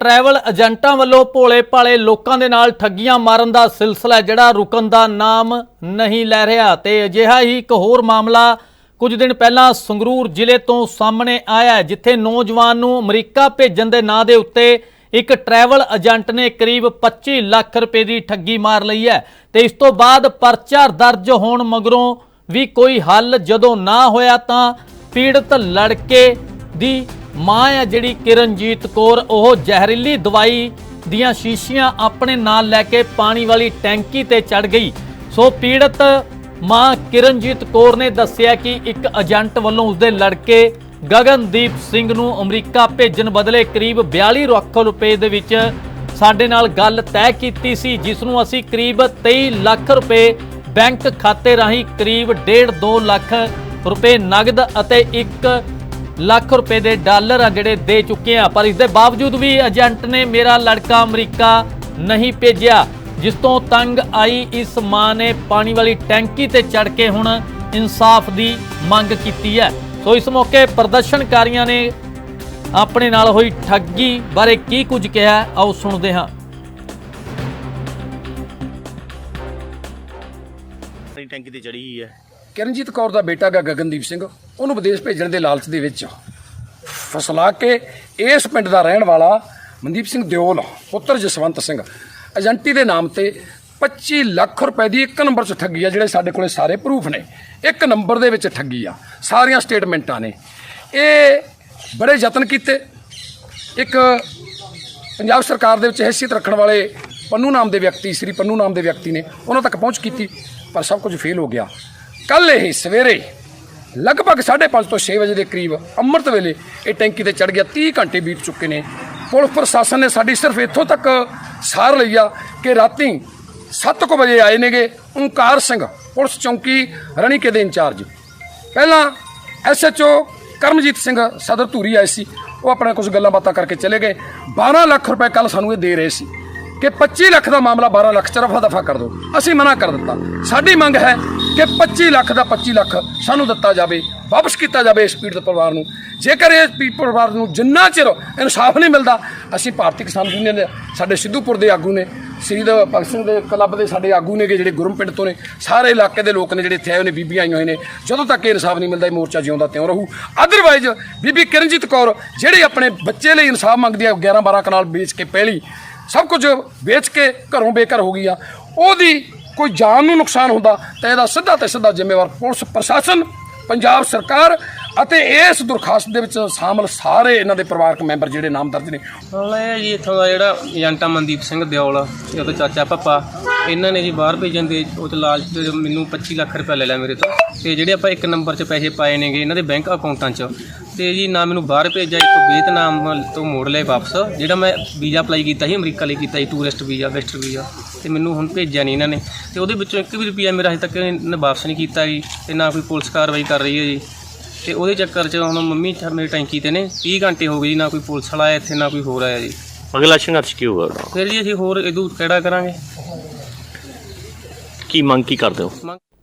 Travel ਏਜੰਟਾਂ ਵੱਲੋਂ ਭੋਲੇ ਭਾਲੇ ਲੋਕਾਂ ਦੇ ਨਾਲ ਠੱਗੀਆਂ ਮਾਰਨ ਦਾ ਸਿਲਸਿਲਾ ਜਿਹੜਾ ਰੁਕਣ ਦਾ ਨਾਮ ਨਹੀਂ ਲੈ ਰਿਹਾ। ਤੇ ਅਜਿਹਾ ਹੀ ਇੱਕ ਹੋਰ ਮਾਮਲਾ ਕੁਝ ਦਿਨ ਪਹਿਲਾਂ ਸੰਗਰੂਰ ਜ਼ਿਲ੍ਹੇ ਤੋਂ ਸਾਹਮਣੇ ਆਇਆ ਹੈ, ਜਿੱਥੇ ਨੌਜਵਾਨ ਨੂੰ ਅਮਰੀਕਾ ਭੇਜਣ ਦੇ ਨਾਂ ਦੇ ਉੱਤੇ ਇੱਕ ਟਰੈਵਲ ਏਜੰਟ ਨੇ ਕਰੀਬ 25 ਲੱਖ ਰੁਪਏ ਦੀ ਠੱਗੀ ਮਾਰ ਲਈ ਹੈ। ਤੇ ਇਸ ਤੋਂ ਬਾਅਦ ਪਰਚਾ ਦਰਜ ਹੋਣ ਮਗਰੋਂ ਵੀ ਕੋਈ ਹੱਲ ਜਦੋਂ ਨਾ ਹੋਇਆ ਤਾਂ ਪੀੜਤ ਲੜਕੇ ਦੀ ਮਾਂ ਹੈ ਜਿਹੜੀ ਕਿਰਨਜੀਤ ਕੌਰ, ਉਹ ਜ਼ਹਿਰੀਲੀ ਦਵਾਈ ਦੀਆਂ ਸ਼ੀਸ਼ੀਆਂ ਆਪਣੇ ਨਾਲ ਲੈ ਕੇ ਪਾਣੀ ਵਾਲੀ ਟੈਂਕੀ ਤੇ ਚੜ ਗਈ। ਸੋ ਪੀੜਤ ਮਾਂ ਕਿਰਨਜੀਤ ਕੌਰ ਨੇ ਦੱਸਿਆ ਕਿ ਇੱਕ ਏਜੰਟ ਵੱਲੋਂ ਉਸਦੇ ਲੜਕੇ ਗਗਨਦੀਪ ਸਿੰਘ ਨੂੰ ਅਮਰੀਕਾ ਭੇਜਣ ਬਦਲੇ ਕਰੀਬ 42 ਲੱਖ ਰੁਪਏ ਦੇ ਵਿੱਚ ਸਾਡੇ ਨਾਲ ਗੱਲ ਤੈਅ ਕੀਤੀ ਸੀ, ਜਿਸ ਨੂੰ ਅਸੀਂ ਕਰੀਬ 23 ਲੱਖ ਰੁਪਏ ਬੈਂਕ ਖਾਤੇ ਰਾਹੀਂ ਕਰੀਬ 1.5 2 ਲੱਖ ਰੁਪਏ ਨਗਦ ਅਤੇ ਇੱਕ ਲੱਖ ਰੁਪਏ ਦੇ ਡਾਲਰ ਆ ਜਿਹੜੇ ਦੇ ਚੁੱਕੇ ਆ। ਪਰ ਇਸ ਦੇ ਬਾਵਜੂਦ ਵੀ ਏਜੰਟ ਨੇ ਮੇਰਾ ਲੜਕਾ ਅਮਰੀਕਾ ਨਹੀਂ ਭੇਜਿਆ, ਜਿਸ ਤੋਂ ਤੰਗ ਆਈ ਇਸ ਮਾਂ ਨੇ ਪਾਣੀ ਵਾਲੀ ਟੈਂਕੀ ਤੇ ਚੜ ਕੇ ਹੁਣ ਇਨਸਾਫ ਦੀ ਮੰਗ ਕੀਤੀ ਹੈ। ਸੋ ਇਸ ਮੌਕੇ ਪ੍ਰਦਰਸ਼ਨਕਾਰੀਆਂ ਨੇ ਆਪਣੇ ਨਾਲ ਹੋਈ ਠੱਗੀ ਬਾਰੇ ਕੀ ਕੁਝ ਕਿਹਾ, ਆਓ ਸੁਣਦੇ ਹਾਂ। ਟੈਂਕੀ ਤੇ ਚੜੀ ਹੈ। ਕਿਰਨਜੀਤ ਕੌਰ ਦਾ ਬੇਟਾ ਗਾ ਗਗਨਦੀਪ ਸਿੰਘ, ਉਹਨੂੰ ਵਿਦੇਸ਼ ਭੇਜਣ ਦੇ ਲਾਲਚ ਦੇ ਵਿੱਚ ਫਸਲਾ ਕੇ ਇਸ ਪਿੰਡ ਦਾ ਰਹਿਣ ਵਾਲਾ ਮਨਦੀਪ ਸਿੰਘ ਦਿਓਲ, ਪੁੱਤਰ ਜਸਵੰਤ ਸਿੰਘ। ਏਜੰਟੀ ਦੇ ਨਾਮ ਤੇ 25 ਲੱਖ ਰੁਪਏ ਦੀ ਇੱਕ ਨੰਬਰ 'ਚ ਠੱਗੀ ਆ, ਜਿਹੜੇ ਸਾਡੇ ਕੋਲੇ ਸਾਰੇ ਪ੍ਰੂਫ ਨੇ। ਇੱਕ ਨੰਬਰ ਦੇ ਵਿੱਚ ਠੱਗੀ ਆ, ਸਾਰੀਆਂ ਸਟੇਟਮੈਂਟਾਂ ਨੇ। ਇਹ ਬੜੇ ਯਤਨ ਕੀਤੇ। ਇੱਕ ਪੰਜਾਬ ਸਰਕਾਰ ਦੇ ਵਿੱਚ ਹੈਸੀਅਤ ਰੱਖਣ ਵਾਲੇ ਪੰਨੂ ਨਾਮ ਦੇ ਵਿਅਕਤੀ, ਸ੍ਰੀ ਪੰਨੂ ਨਾਮ ਦੇ ਵਿਅਕਤੀ ਨੇ, ਉਹਨਾਂ ਤੱਕ ਪਹੁੰਚ ਕੀਤੀ, ਪਰ ਸਭ ਕੁਝ ਫੇਲ ਹੋ ਗਿਆ। ਕੱਲ ਇਹ ਸਵੇਰੇ, ਲਗਭਗ 5:30 ਤੋਂ 6 ਵਜੇ ਦੇ ਕਰੀਬ ਅੰਮ੍ਰਿਤ ਵੇਲੇ ਇਹ ਟੈਂਕੀ ਤੇ ਚੜ ਗਿਆ 30 ਘੰਟੇ ਬੀਤ ਚੁੱਕੇ ਨੇ। ਪੁਲਿਸ ਪ੍ਰਸ਼ਾਸਨ ਨੇ ਸਾਡੀ ਸਿਰਫ ਇੱਥੋਂ ਤੱਕ ਸਾਰ ਲਈ ਆ ਕਿ ਰਾਤੀ 7:00 ਵਜੇ ਆਏ ਨੇਗੇ ਓਂਕਾਰ ਸਿੰਘ, ਪੁਲਿਸ ਚੌਂਕੀ ਰਣੀਕੇ ਦੇ ਇੰਚਾਰਜ। ਪਹਿਲਾਂ ਐਸਐਚਓ ਕਰਮਜੀਤ ਸਿੰਘ ਸਦਰ ਧੂਰੀ ਆਏ ਸੀ, ਉਹ ਆਪਣੇ ਕੁਝ ਗੱਲਾਂ ਬਾਤਾਂ ਕਰਕੇ ਚਲੇ ਗਏ। 12 ਲੱਖ ਰੁਪਏ ਕੱਲ ਸਾਨੂੰ ਇਹ ਦੇ ਰਹੇ ਸੀ ਕਿ 25 ਲੱਖ ਦਾ ਮਾਮਲਾ 12 ਲੱਖ ਚ ਰਫਾ ਦਫਾ ਕਰ ਦਿਓ। ਅਸੀਂ ਮਨਾ ਕਰ ਦਿੱਤਾ। ਸਾਡੀ ਮੰਗ ਹੈ ਕਿ 25 ਲੱਖ ਦਾ 25 ਲੱਖ ਸਾਨੂੰ ਦਿੱਤਾ ਜਾਵੇ, ਵਾਪਸ ਕੀਤਾ ਜਾਵੇ ਇਸ ਪੀੜਤ ਪਰਿਵਾਰ ਨੂੰ। ਜੇਕਰ ਇਸ ਪੀੜਤ ਪਰਿਵਾਰ ਨੂੰ ਜਿੰਨਾ ਚਿਰ ਇਨਸਾਫ ਨਹੀਂ ਮਿਲਦਾ, ਅਸੀਂ ਭਾਰਤੀ ਕਿਸਾਨ ਯੂਨੀਅਨ ਦੇ, ਸਾਡੇ ਸਿੱਧੂਪੁਰ ਦੇ ਆਗੂ ਨੇ ਸ਼ਹੀਦ ਭਗਤ ਸਿੰਘ ਦੇ ਕਲੱਬ ਦੇ ਸਾਡੇ ਆਗੂ ਨੇਗੇ ਜਿਹੜੇ ਗੁਰਮ ਪਿੰਡ ਤੋਂ ਨੇ, ਸਾਰੇ ਇਲਾਕੇ ਦੇ ਲੋਕ ਨੇ ਜਿਹੜੇ ਇੱਥੇ ਆਏ ਹੋਏ ਨੇ, ਬੀਬੀਆਂ ਆਈਆਂ ਹੋਏ ਨੇ, ਜਦੋਂ ਤੱਕ ਇਹ ਇਨਸਾਫ ਨਹੀਂ ਮਿਲਦਾ, ਇਹ ਮੋਰਚਾ ਜਿਉਂਦਾ ਤਿਉਂ ਰਹੂ। ਅਦਰਵਾਈਜ਼ ਬੀਬੀ ਕਿਰਨਜੀਤ ਕੌਰ ਜਿਹੜੇ ਆਪਣੇ ਬੱਚੇ ਲਈ ਇਨਸਾਫ ਮੰਗਦੀ ਆ 11 12 ਕਨਾਲ ਵੇਚ ਕੇ ਪਹਿਲੀ ਸਭ ਕੁਝ ਵੇਚ ਕੇ ਘਰੋਂ ਬੇਘਰ ਹੋ ਗਈ ਆ, ਉਹਦੀ ਕੋਈ ਜਾਨ ਨੂੰ ਨੁਕਸਾਨ ਹੁੰਦਾ ਤਾਂ ਇਹਦਾ ਸਿੱਧਾ ਤੇ ਸਿੱਧਾ ਜ਼ਿੰਮੇਵਾਰ ਪੁਲਿਸ ਪ੍ਰਸ਼ਾਸਨ, ਪੰਜਾਬ ਸਰਕਾਰ ਅਤੇ ਇਸ ਦਰਖਾਸਤ ਦੇ ਵਿੱਚ ਸ਼ਾਮਲ ਸਾਰੇ ਇਹਨਾਂ ਦੇ ਪਰਿਵਾਰਕ ਮੈਂਬਰ ਜਿਹੜੇ ਨਾਮ ਦਰਜ ਨੇ। ਮਾਮਲਾ ਜੀ, ਇੱਥੋਂ ਦਾ ਜਿਹੜਾ ਏਜੰਟਾ ਮਨਦੀਪ ਸਿੰਘ ਦਿਓਲ ਤੇ ਉਹਦਾ ਚਾਚਾ ਪੱਪਾ, ਇਹਨਾਂ ਨੇ ਜੀ ਬਾਹਰ ਭੇਜਣ ਦੇ ਉਹ ਤੇ ਲਾਲਚ ਮੈਨੂੰ 25 ਲੱਖ ਰੁਪਏ ਲੈ ਲਿਆ ਮੇਰੇ ਤੋਂ। ਤੇ ਜਿਹੜੇ ਆਪਾਂ ਇੱਕ ਨੰਬਰ 'ਚ ਪੈਸੇ ਪਾਏ ਨੇਗੇ, ਇਹਨਾਂ ਦੇ ਬੈਂਕ ਅਕਾਊਂਟਾਂ 'ਚ ਤੇ ਜੀ ਨਾ ਮੈਨੂੰ ਬਾਹਰ ਭੇਜਿਆ ਇੱਕ ਵੀਅਤਨਾਮ ਤੋਂ ਮੋੜ ਲਿਆ ਵਾਪਸ ਜਿਹੜਾ ਮੈਂ ਵੀਜ਼ਾ ਅਪਲਾਈ ਕੀਤਾ ਸੀ ਅਮਰੀਕਾ ਲਈ ਕੀਤਾ ਸੀ ਟੂਰਿਸਟ ਵੀਜ਼ਾ ਵੈਸਟਰ ਵੀਜ਼ਾ ਤੇ ਮੈਨੂੰ ਹੁਣ ਭੇਜਿਆ ਨਹੀਂ ਇਹਨਾਂ ਨੇ। ਤੇ ਉਹਦੇ ਵਿੱਚੋਂ ਇੱਕ ਵੀ ਰੁਪਿਆ ਮੇਰਾ ਹਜੇ ਤੱਕ ਇਹਨੇ ਵਾਪਸ ਨਹੀਂ ਕੀਤਾ ਜੀ ਤੇ ਨਾ ਕੋਈ ਪੁਲਿਸ ਕਾਰਵਾਈ ਕਰ ਰਹੀ ਹੈ ਜੀ। ਤੇ ਉਹਦੇ ਚੱਕਰ 'ਚ ਹੁਣ ਮੰਮੀ ਮੇਰੀ ਟੈਂਕੀ ਤੇ ਨੇ 30 ਘੰਟੇ ਹੋ ਗਏ ਜੀ ਨਾ ਕੋਈ ਪੁਲਿਸ ਵਾਲਾ ਆਇਆ ਇੱਥੇ ਨਾ ਕੋਈ ਹੋਰ ਆਇਆ ਜੀ। ਅਗਲਾ ਸੰਘਰਸ਼ ਕੀ ਹੋਊਗਾ ਫਿਰ ਜੀ ਅਸੀਂ ਹੋਰ ਇਹਦੂ ਕਿਹੜਾ ਕਰਾਂਗੇ? ਕੀ ਮੰਗ ਕੀ ਕਰਦੇ ਹੋ? ਮੰਗ